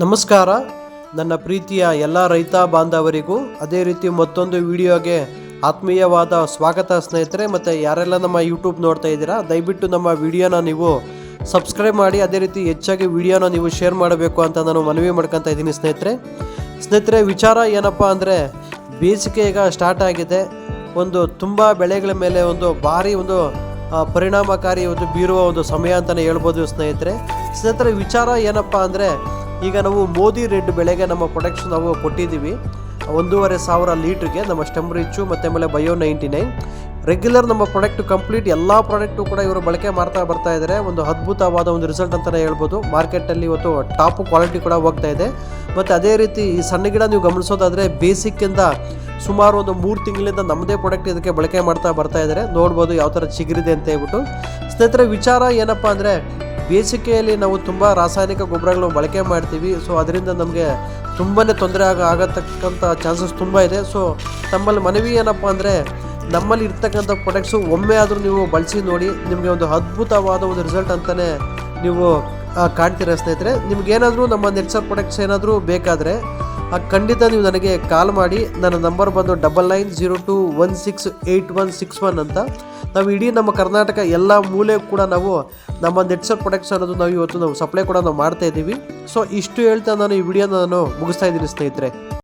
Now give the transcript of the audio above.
ನಮಸ್ಕಾರ. ನನ್ನ ಪ್ರೀತಿಯ ಎಲ್ಲ ರೈತ ಬಾಂಧವರಿಗೂ ಅದೇ ರೀತಿ ಮತ್ತೊಂದು ವಿಡಿಯೋಗೆ ಆತ್ಮೀಯವಾದ ಸ್ವಾಗತ ಸ್ನೇಹಿತರೆ, ಮತ್ತು ಯಾರೆಲ್ಲ ನಮ್ಮ ಯೂಟ್ಯೂಬ್ ನೋಡ್ತಾ ಇದ್ದೀರಾ, ದಯವಿಟ್ಟು ನಮ್ಮ ವಿಡಿಯೋನ ನೀವು ಸಬ್ಸ್ಕ್ರೈಬ್ ಮಾಡಿ, ಅದೇ ರೀತಿ ಹೆಚ್ಚಾಗಿ ವಿಡಿಯೋನ ನೀವು ಶೇರ್ ಮಾಡಬೇಕು ಅಂತ ನಾನು ಮನವಿ ಮಾಡ್ಕೊತಾ ಇದ್ದೀನಿ ಸ್ನೇಹಿತರೆ. ಸ್ನೇಹಿತರೆ, ವಿಚಾರ ಏನಪ್ಪ ಅಂದರೆ, ಬೇಸಿಗೆ ಈಗ ಸ್ಟಾರ್ಟ್ ಆಗಿದೆ. ಒಂದು ತುಂಬ ಬೆಳೆಗಳ ಮೇಲೆ ಒಂದು ಭಾರಿ ಒಂದು ಪರಿಣಾಮಕಾರಿ ಒಂದು ಬೀರುವ ಒಂದು ಸಮಯ ಅಂತಲೇ ಹೇಳ್ಬೋದು ಸ್ನೇಹಿತರೆ. ಸ್ನೇಹಿತರೆ, ವಿಚಾರ ಏನಪ್ಪ ಅಂದರೆ ಈಗ ನಾವು ಮೋದಿ ರೆಡ್ ಬೆಳೆಗೆ ನಮ್ಮ ಪ್ರೊಡಕ್ಷನ್ ನಾವು ಕೊಟ್ಟಿದ್ದೀವಿ. ಒಂದೂವರೆ ಸಾವಿರ ಲೀಟ್ರಿಗೆ ನಮ್ಮ ಸ್ಟೆಮ್ ರಿಚ್ಚು ಮತ್ತು ಆಮೇಲೆ ಬಯೋ ನೈಂಟಿ ನೈನ್ ರೆಗ್ಯುಲರ್ ನಮ್ಮ ಪ್ರಾಡಕ್ಟ್ ಕಂಪ್ಲೀಟ್ ಎಲ್ಲ ಪ್ರಾಡಕ್ಟು ಕೂಡ ಇವರು ಬಳಕೆ ಮಾಡ್ತಾ ಬರ್ತಾ ಇದ್ದಾರೆ ಒಂದು ಅದ್ಭುತವಾದ ಒಂದು ರಿಸಲ್ಟ್ ಅಂತಲೇ ಹೇಳ್ಬೋದು. ಮಾರ್ಕೆಟಲ್ಲಿ ಇವತ್ತು ಟಾಪ್ ಕ್ವಾಲಿಟಿ ಕೂಡ ಹೋಗ್ತಾ ಇದೆ. ಮತ್ತು ಅದೇ ರೀತಿ ಈ ಸಣ್ಣ ಗಿಡ ನೀವು ಗಮನಿಸೋದಾದರೆ ಬೇಸಿಕ್ಕಿಂದ ಸುಮಾರು ಒಂದು ಮೂರು ತಿಂಗಳಿಂದ ನಮ್ಮದೇ ಪ್ರಾಡಕ್ಟ್ ಇದಕ್ಕೆ ಬಳಕೆ ಮಾಡ್ತಾ ಬರ್ತಾ ಇದ್ದಾರೆ ನೋಡ್ಬೋದು ಯಾವ ಥರ ಚಿಗುರಿದೆ ಅಂತ ಹೇಳ್ಬಿಟ್ಟು. ಸ್ನೇಹಿತರೆ ವಿಚಾರ ಏನಪ್ಪ ಅಂದರೆ ಬೇಸಿಗೆಯಲ್ಲಿ ನಾವು ತುಂಬ ರಾಸಾಯನಿಕ ಗೊಬ್ಬರಗಳು ಬಳಕೆ ಮಾಡ್ತೀವಿ. ಸೊ ಅದರಿಂದ ನಮಗೆ ತುಂಬಾ ತೊಂದರೆ ಆಗ ಆಗತಕ್ಕಂಥ ಚಾನ್ಸಸ್ ತುಂಬ ಇದೆ. ಸೊ ನಮ್ಮಲ್ಲಿ ಮನವಿ ಏನಪ್ಪ ಅಂದರೆ, ನಮ್ಮಲ್ಲಿ ಇರ್ತಕ್ಕಂಥ ಪ್ರೊಡಕ್ಟ್ಸು ಒಮ್ಮೆ ಆದರೂ ನೀವು ಬಳಸಿ ನೋಡಿ, ನಿಮಗೆ ಒಂದು ಅದ್ಭುತವಾದ ಒಂದು ರಿಸಲ್ಟ್ ಅಂತಲೇ ನೀವು ಕಾಣ್ತೀರ ಸ್ನೇಹಿತರೆ. ನಿಮಗೇನಾದರೂ ನಮ್ಮ ನೆಟ್ಸರ್ ಪ್ರೊಡಕ್ಟ್ಸ್ ಏನಾದರೂ ಬೇಕಾದರೆ ಖಂಡಿತ ನೀವು ನನಗೆ ಕಾಲ್ ಮಾಡಿ. ನನ್ನ ನಂಬರ್ ಬಂದು double nine zero two one six eight one six one ಅಂತ. ನಾವು ಇಡೀ ನಮ್ಮ ಕರ್ನಾಟಕ ಎಲ್ಲ ಮೂಲೆ ಕೂಡ ನಾವು ನಮ್ಮ ನೆಟ್ಸರ್ ಪ್ರೊಡಕ್ಟ್ಸ್ ಅನ್ನೋದು ನಾವು ಇವತ್ತು ನಾವು ಸಪ್ಲೈ ಕೂಡ ನಾವು ಮಾಡ್ತಾ ಇದ್ದೀವಿ. ಸೊ ಇಷ್ಟು ಹೇಳ್ತಾ ನಾನು ಈ ವಿಡಿಯೋನ ನಾನು ಮುಗಿಸ್ತಾ ಇದ್ದೀನಿ ಸ್ನೇಹಿತರೆ.